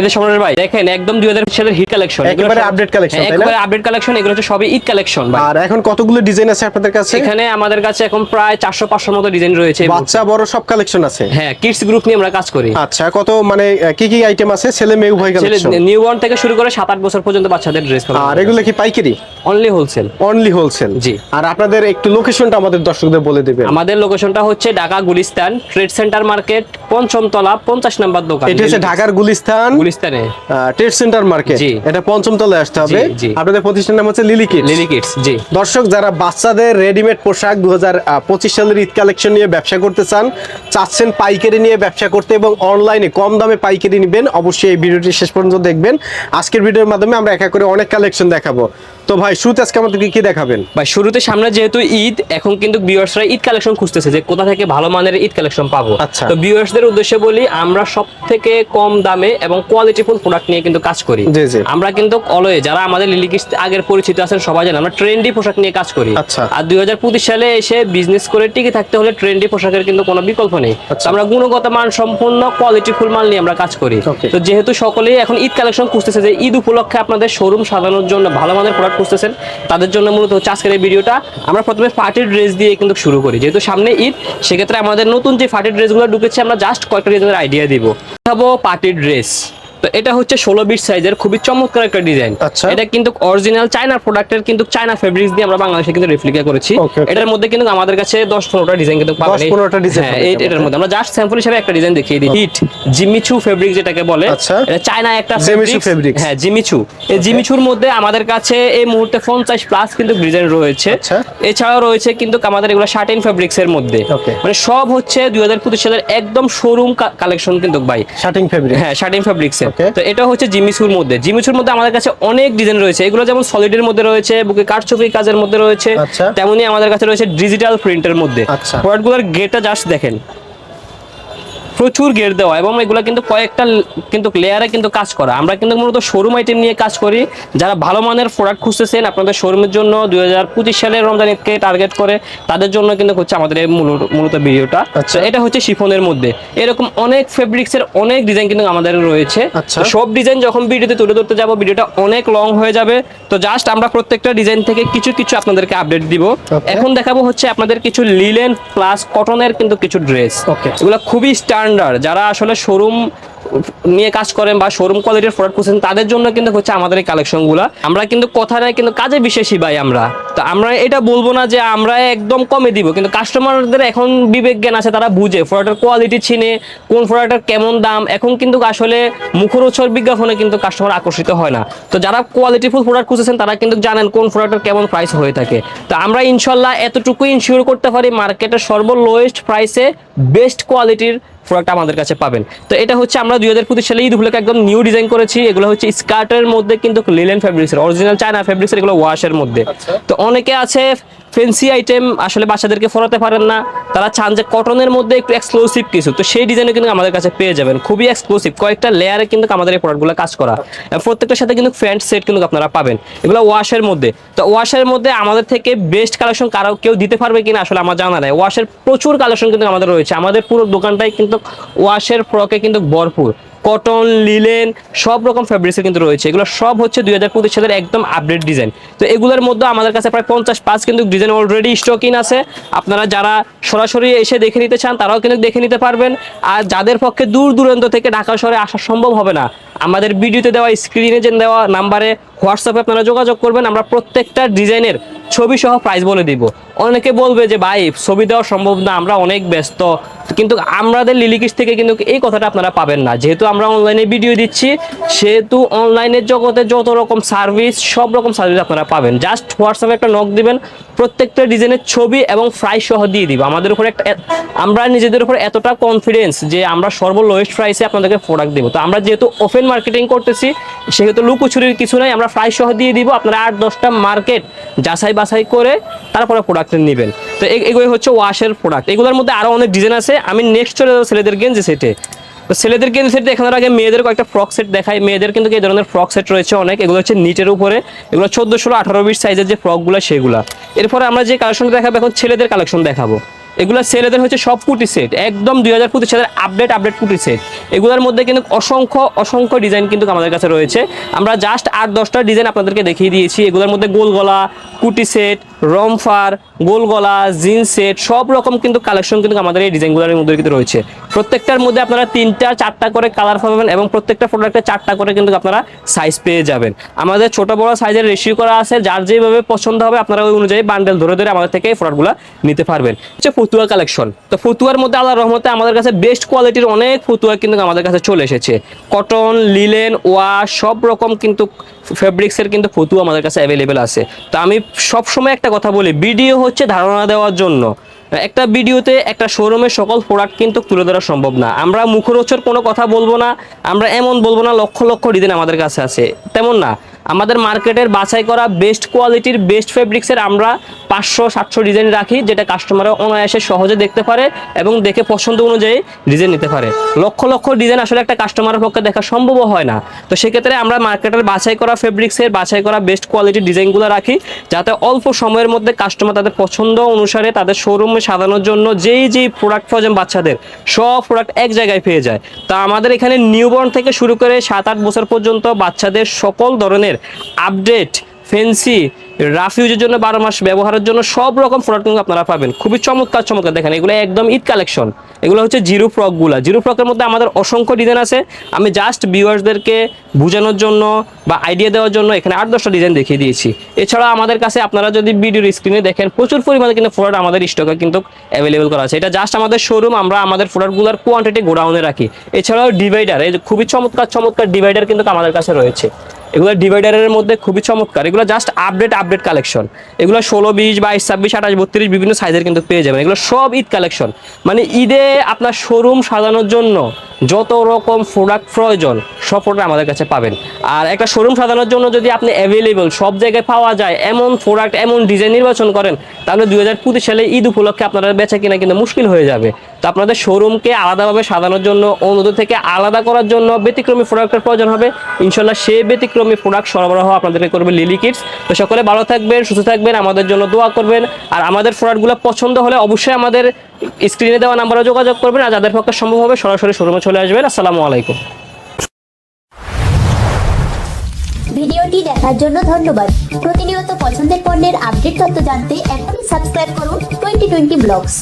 এদের সম্রাট ভাই দেখেন একদম দুই হাজার সালের হিট কালেকশন একেবারে update collection, একেবারে আপডেট কালেকশন এগুলো হচ্ছে সবই ঈদ কালেকশন ভাই। আর এখন কতগুলো ডিজাইন আছে আপনাদের কাছে? এখানে আমাদের কাছে এখন প্রায় চারশো পাঁচশোর মতো ডিজাইন রয়েছে বাচ্চা বড় সব কালেকশন আছে? হ্যাঁ কিডস গ্রুপ নিয়ে আমরা কাজ করি। আচ্ছা কত মানে কি কি আইটেম আছে? ছেলে মেয়ে উভয় কালেকশন নিউ থেকে শুরু করে সাত আট বছর পর্যন্ত বাচ্চাদের ড্রেস আর এগুলো কি পাইকারি? অনলি হোলসেল অনলি হোলসেল জি। আর আপনাদের একটু লোকেশনটা আমাদের দর্শকদের বলে দিবেন। আমাদের লোকেশনটা হচ্ছে Dhaka Gulistan trade centre market পঞ্চম তলা পঞ্চাশ নাম্বার দোকান। এটা হচ্ছে ঢাকার গুলিস্তান গুলিস্তানে। ট্রেড সেন্টার মার্কেট এটা পঞ্চম তলায় আসতে হবে। আপনাদের প্রতিষ্ঠানের নাম হচ্ছে লিলি কিডস লিলি কিডস জি। দর্শক যারা বাচ্চাদের রেডিমেড পোশাক দু পঁচিশ সালের ঈদ কালেকশন নিয়ে ব্যবসা করতে চান চাচ্ছেন পাইকারি নিয়ে ব্যবসা করতে এবং অনলাইনে কম দামে পাইকারি নেবেন অবশ্যই এই ভিডিওটি শেষ পর্যন্ত দেখবেন। আজকের ভিডিওর মাধ্যমে আমরা একা করে অনেক কালেকশন দেখাবো। তো ভাই শুরুতে আজকে আমাদেরকে কি দেখাবেন ভাই শুরুতে সামনে যেহেতু ঈদ এখন কিন্তু ভিউয়ার্সরা ঈদ কালেকশন খুঁজতেছে যে কোথা থেকে ভালো মানের ঈদ কালেকশন পাবো আচ্ছা। তো ভিউয়ার্সদের উদ্দেশ্যে বলি আমরা সব থেকে কম দামে এবং কোয়ালিটিফুল প্রোডাক্ট নিয়ে কিন্তু কাজ করি। আমরা কিন্তু অলওয়ে যারা আমাদের লিলিকিস আগের পরিচিত আছেন সবাই জানেন আমরা ট্রেন্ডি পোশাক নিয়ে কাজ করি আচ্ছা। আর দুই হাজার পঁচিশ সালে এসে বিজনেস করে টিকে থাকতে হলে ট্রেন্ডি পোশাকের কিন্তু কোনো বিকল্প নেই আচ্ছা। আমরা গুণগত মান সম্পূর্ণ কোয়ালিটিফুল মাল নিয়ে আমরা কাজ করি তো যেহেতু সকলেই এখন ঈদ কালেকশন খুঁজতেছে যে ঈদ উপলক্ষে আপনাদের শোরুম সাজানোর জন্য ভালো মানের প্রোডাক্ট খুঁজতেছেন, তাদের জন্য মূলত হচ্ছে আজকের এই ভিডিওটা। আমরা প্রথমে পার্টির ড্রেস দিয়ে কিন্তু শুরু করি। যেহেতু সামনে ঈদ, সেক্ষেত্রে আমাদের নতুন যে পার্টির ড্রেসগুলো ঢুকেছে, আমরা জাস্ট কয়েকটা আইডিয়া দিব। দেখাবো পার্টির ড্রেস। তো এটা হচ্ছে ষোলো বিট সাইজের খুবই চমৎকার একটা ডিজাইন আচ্ছা। এটা কিন্তু অরিজিনাল চায়না প্রোডাক্টের কিন্তু চায়না ফেব্রিক্স দিয়ে আমরা বাংলাদেশে কিন্তু রেপ্লিকা করেছি. এটার মধ্যে কিন্তু আমাদের কাছে দশ পনেরোটা ডিজাইন কিন্তু পাবেন। 10 15টা design হ্যাঁ এটার মধ্যে। আমরা জাস্ট স্যাম্পল হিসেবে একটা ডিজাইন দেখিয়ে দিই। হিট জিমিচু ফেব্রিক যেটাকে বলে আচ্ছা। এটা চায়না একটা fabrics। হ্যাঁ জিমিচু এই জিমিচুর মধ্যে আমাদের কাছে এই মুহূর্তে পঞ্চাশ প্লাস কিন্তু ডিজাইন রয়েছে। আচ্ছা। এছাড়াও রয়েছে কিন্তু আমাদের এগুলো শার্টিন ফেব্রিক্স এর মধ্যে। মানে সব হচ্ছে দুই হাজার পঁচিশ সালের একদম শোরুম কালেকশন কিন্তু ভাই। শার্টিং ফেব্রিক হ্যাঁ শার্টিন ফেব্রিক্স এর। তো এটা হচ্ছে জিমিসুর মধ্যে। জিমিসুর মধ্যে আমাদের কাছে অনেক ডিজাইন রয়েছে। এগুলো যেমন সলিডের মধ্যে রয়েছে বুকে কাঠছবি কাজের মধ্যে রয়েছে আচ্ছা। তেমনি আমাদের কাছে রয়েছে ডিজিটাল প্রিন্টের মধ্যে। প্রোডাক্টগুলোর গেটটা জাস্ট দেখেন। প্রচুর গেট দেওয়া এবং এগুলো কিন্তু কয়েকটা কিন্তু লেয়ারে কিন্তু কাজ করা। আমরা কিন্তু মূলত শোরুম আইটেম নিয়ে কাজ করি। যারা ভালো মানের প্রোডাক্ট খুঁজতেছেন আপনাদের শোরুমের জন্য দুই হাজার পঁচিশ সালের রমজান ঈদকে টার্গেট করে তাদের জন্য কিন্তু হচ্ছে আমাদের এই মূল- মূলত ভিডিওটা আচ্ছা। এটা হচ্ছে শিফনের মধ্যে। এরকম অনেক ফেব্রিক্সের অনেক ডিজাইন কিন্তু আমাদের রয়েছে। আচ্ছা। সব ডিজাইন যখন ভিডিওতে তুলে ধরতে যাব ভিডিওটা অনেক লং হয়ে যাবে। তো জাস্ট আমরা প্রত্যেকটা ডিজাইন থেকে কিছু কিছু আপনাদেরকে আপডেট দিব। এখন দেখাবো হচ্ছে আপনাদের কিছু লিলেন প্লাস কটনের কিন্তু কিছু ড্রেস. এগুলো খুবই স্ট্যান্ডার্ড যারা আসলে শোরুম নিয়ে কাজ করেন বা শোরুম কোয়ালিটির প্রোডাক্ট খুঁজছেন, তাদের জন্য কিন্তু হচ্ছে আমাদের এই কালেকশনগুলো আমরা কিন্তু কথা নয় কিন্তু কাজে বিশেষই ভাই আমরা। তো আমরা এটা বলব না যে আমরা একদম কমে দিব, কিন্তু কাস্টমারদের এখন বিবেক জ্ঞান আছে, তারা বুঝে প্রোডাক্টের কোয়ালিটি চিনে, কোন প্রোডাক্টের কেমন দাম। এখন কিন্তু আসলে মুখরোচর বিজ্ঞাপনে কিন্তু কাস্টমার আকর্ষিত হয় না। তো যারা কোয়ালিটিফুল প্রোডাক্ট খুঁজেছেন, তারা কিন্তু জানেন কোন প্রোডাক্টের কেমন প্রাইস হয়ে থাকে। তো আমরা ইনশাল্লাহ এতটুকু ইনশিওর করতে পারি মার্কেটের সর্বলোয়েস্ট প্রাইসে বেস্ট কোয়ালিটির প্রোডাক্ট আমাদের কাছে পাবেন। তো এটা হচ্ছে আমরা দুই হাজার পঁচিশ সালে ঈদ উপলক্ষে একদম নিউ ডিজাইন করেছি। এগুলো হচ্ছে স্কার্টের মধ্যে কিন্তু লিলেন ফেব্রিক্সের অরিজিনাল চায়না ফেব্রিক্সের এগুলো ওয়াশের মধ্যে। তো অনেকে আছে ফেন্সি আইটেম আসলে বাচ্চাদেরকে ফোরাতে পারেন না। তারা চান যে কটনের মধ্যে একটু এক্সক্লুসিভ কিছু। তো সেই ডিজাইনে কিন্তু আমাদের কাছে পেয়ে যাবেন। খুবই এক্সক্লুসিভ কয়েকটা লেয়ারে কিন্তু আমাদের এই প্রোডাক্টগুলো কাজ করা। প্রত্যেকটার সাথে কিন্তু ফ্যান্ট সেট কিন্তু আপনারা পাবেন। এগুলো ওয়াশের মধ্যে। তো ওয়াশের মধ্যে আমাদের থেকে বেস্ট কালেকশন কারও কেউ দিতে পারবে কিনা আসলে আমার জানা নাই। ওয়াশের প্রচুর কালেকশন কিন্তু আমাদের রয়েছে। আমাদের পুরো দোকানটাই কিন্তু ওয়াশের ফ্রকে কিন্তু ভরপুর। কটন লিলেন সব রকম ফ্যাব্রিক্সের কিন্তু রয়েছে। এগুলো সব হচ্ছে দুই হাজার পঁচিশ সালের একদম আপডেট ডিজাইন তো এগুলোর মধ্যে আমাদের কাছে প্রায় পঞ্চাশ পাঁচ কিন্তু ডিজাইন অলরেডি স্টকিং আছে। আপনারা যারা সরাসরি এসে দেখে নিতে চান, তারাও কিন্তু দেখে নিতে পারবেন। আর যাদের পক্ষে দূর দূরান্ত থেকে ঢাকা শহরে আসা সম্ভব হবে না, আমাদের ভিডিওতে দেওয়া স্ক্রিনে যে দেওয়া নাম্বারে হোয়াটসঅ্যাপে আপনারা যোগাযোগ করবেন। আমরা প্রত্যেকটা ডিজাইনের ছবি সহ প্রাইস বলে দিব। অনেকে বলবে যে, ভাই, ছবি দেওয়া সম্ভব না, আমরা অনেক ব্যস্ত। কিন্তু আমাদের লিলিকিস থেকে কিন্তু এই কথাটা আপনারা পাবেন না। যেহেতু আমরা অনলাইনে ভিডিও দিচ্ছি, সেহেতু অনলাইনের জগতে যত রকম সার্ভিস সব রকম সার্ভিস আপনারা পাবেন। জাস্ট হোয়াটসঅ্যাপে একটা নক দিবেন প্রত্যেকটা ডিজাইনের ছবি এবং প্রাইস সহ দিয়ে দিব। আমাদের উপরে একটা আমরা নিজেদের উপর এতটা কনফিডেন্স যে আমরা সর্বলোয়েস্ট প্রাইসে আপনাদেরকে প্রোডাক্ট দিব। তো আমরা যেহেতু ওপেন মার্কেটিং করতেছি, সেহেতু লুকোচুরির কিছু নাই, আমরা প্রাইস সহ দিয়ে দিব। আপনারা আট, দশটা মার্কেট যাচাই বাছাই করে তারপরে প্রোডাক্ট নেবেন। তো এগুলোই হচ্ছে ওয়াশের প্রোডাক্ট এগুলোর মধ্যে আরও অনেক ডিজাইন আছে। আমি নেক্সট চলে যাব ছেলেদের গেঞ্জি সেটে তো ছেলেদের গেঞ্জি সেট দেখানোর আগে মেয়েদের কয়েকটা ফ্রক সেট দেখায় মেয়েদের কিন্তু এই ধরনের ফ্রক সেট রয়েছে অনেক। এগুলো হচ্ছে নিটের উপরে। এগুলো চোদ্দ, ষোলো, আঠারো, বিশ সাইজের যে ফ্রকগুলো, সেগুলো। এরপরে আমরা যে কালেকশন দেখাবো, এখন ছেলেদের কালেকশন দেখাবো। এগুলো ছেলেদের হচ্ছে সব কুটি সেট। একদম দুই হাজার পঁচিশ সালের আপডেট আপডেট কুটি সেট। এগুলোর মধ্যে কিন্তু অসংখ্য অসংখ্য ডিজাইন কিন্তু আমাদের কাছে রয়েছে। আমরা জাস্ট আট, দশটা ডিজাইন আপনাদেরকে দেখিয়ে দিয়েছি। এগুলোর মধ্যে গোল গলা কুটি সেট রমফার গোলগলা জিন্স সেট, সব রকম কিন্তু কালেকশন কিন্তু আমাদের এই ডিজাইনগুলোর মধ্যে কিন্তু রয়েছে। প্রত্যেকটার মধ্যে আপনারা তিনটা, চারটা করে কালার পাবেন এবং প্রত্যেকটা প্রোডাক্টে চারটা করে কিন্তু আপনারা সাইজ পেয়ে যাবেন। আমাদের ছোট বড় সাইজের রেশিও করা আছে, যার যেভাবে পছন্দ হবে আপনারা ওই অনুযায়ী বান্ডেল ধরে ধরে আমাদের থেকে এই প্রোডাক্টগুলো নিতে পারবেন। হচ্ছে ফতুয়া কালেকশন তো ফতুয়ার মধ্যে আল্লাহ রহমতে আমাদের কাছে বেস্ট কোয়ালিটির অনেক ফতুয়া কিন্তু আমাদের কাছে চলে এসেছে। কটন লিলেন ওয়াশ সব রকম কিন্তু ফেব্রিক্সের কিন্তু ফতুয়া আমাদের কাছে অ্যাভেলেবেল আছে। তো আমি সব সময় একটা কথা বলি ভিডিও হচ্ছে ধারণা দেওয়ার জন্য। একটা ভিডিওতে একটা শোরুমের সকল প্রোডাক্ট কিন্তু তুলে ধরা সম্ভব না। আমরা মুখরোচর কোনো কথা বলব না, আমরা এমন বলব না, লক্ষ লক্ষ ডিজাইন আমাদের কাছে আছে। তেমন না, আমাদের মার্কেটের বাছাই করা বেস্ট কোয়ালিটির বেস্ট ফেব্রিক্সের আমরা পাঁচশো সাতশো ডিজাইন রাখি, যেটা কাস্টমাররা অনায়াসে সহজে দেখতে পারে এবং দেখে পছন্দ অনুযায়ী ডিজাইন নিতে পারে। লক্ষ লক্ষ ডিজাইন আসলে একটা কাস্টমারের পক্ষে দেখা সম্ভব হয় না। তো সেক্ষেত্রে আমরা মার্কেটের বাছাই করা ফেব্রিক্সের বাছাই করা বেস্ট কোয়ালিটির ডিজাইনগুলো রাখি, যাতে অল্প সময়ের মধ্যে কাস্টমার তাদের পছন্দ অনুসারে তাদের শোরুমে সাজানোর জন্য যেই যেই প্রোডাক্ট প্রয়োজন বাচ্চাদের, সব প্রোডাক্ট এক জায়গায় পেয়ে যায়। তা আমাদের এখানে নিউবর্ন থেকে শুরু করে সাত আট বছর পর্যন্ত বাচ্চাদের সকল ধরনের আপডেট ফেন্সি রাফ ইউজের জন্য বারো মাস ব্যবহারের জন্য সব রকম প্রোডাক্ট কিন্তু আপনারা পাবেন। খুবই চমৎকার চমৎকার। দেখেন, এগুলো একদম ঈদ কালেকশন এগুলো হচ্ছে জিরো ফ্রকগুলো জিরো ফ্রকের মধ্যে আমাদের অসংখ্য ডিজাইন আছে। আমি জাস্ট ভিউয়ার্সদেরকে বোঝানোর জন্য বা আইডিয়া দেওয়ার জন্য এখানে আট, দশটা ডিজাইন দেখিয়ে দিয়েছি। এছাড়া আমাদের কাছে আপনারা যদি ভিডিওর স্ক্রিনে দেখেন, প্রচুর পরিমাণে কিন্তু প্রোডাক্ট আমাদের স্টকে কিন্তু অ্যাভেলেবেল করা আছে। এটা জাস্ট আমাদের শোরুম আমরা আমাদের প্রোডাক্টগুলোর কোয়ান্টিটি গোডাউনে রাখি। এছাড়াও ডিভাইডার এই খুবই চমৎকার চমৎকার ডিভাইডার কিন্তু আমাদের কাছে রয়েছে। এগুলো ডিভাইডারের মধ্যে খুবই চমৎকার। এগুলো জাস্ট আপডেট আপডেট কালেকশন এগুলো ষোলো বিশ বাইশ ছাব্বিশ আঠাশ বত্রিশ বিভিন্ন সাইজের কিন্তু পেয়ে যাবেন। এগুলো সব ঈদ কালেকশন মানে ঈদে আপনার শোরুম সাজানোর জন্য যত রকম প্রোডাক্ট প্রয়োজন, সব প্রোডাক্ট আমাদের কাছে পাবেন। আর একটা শোরুম সাজানোর জন্য যদি আপনি অ্যাভেলেবল সব জায়গায় পাওয়া যায়, এমন প্রোডাক্ট এমন ডিজাইন নির্বাচন করেন, তাহলে দুই হাজার পঁচিশ সালে ঈদ উপলক্ষে আপনারা বেচা কিনা কিন্তু মুশকিল হয়ে যাবে। আপনাদের শোরুমকে আলাদাভাবে সাজানোর জন্য, অন্যদের থেকে আলাদা করার জন্য ব্যতিক্রমী প্রোডাক্টের প্রয়োজন হবে। ইনশাল্লাহ সেই ব্যতিক্রমী প্রোডাক্ট সরবরাহ আপনাদেরকে করবে লিলি কিডস তো সকলে ভালো থাকবেন, সুস্থ থাকবেন, আমাদের জন্য দোয়া করবেন। আর আমাদের প্রোডাক্টগুলো পছন্দ হলে অবশ্যই আমাদের স্ক্রিনে দেওয়া নাম্বারে যোগাযোগ করবেন। আর যাদের পক্ষে সম্ভব হবে সরাসরি শোরুমে চলে আসবেন। আসসালামু আলাইকুম। ভিডিওটি দেখার জন্য ধন্যবাদ। প্রতিনিয়ত পছন্দের পণ্যের আপডেট তথ্য জানতে এখনই সাবস্ক্রাইব করুন টোয়েন্টি টোয়েন্টি ব্লগস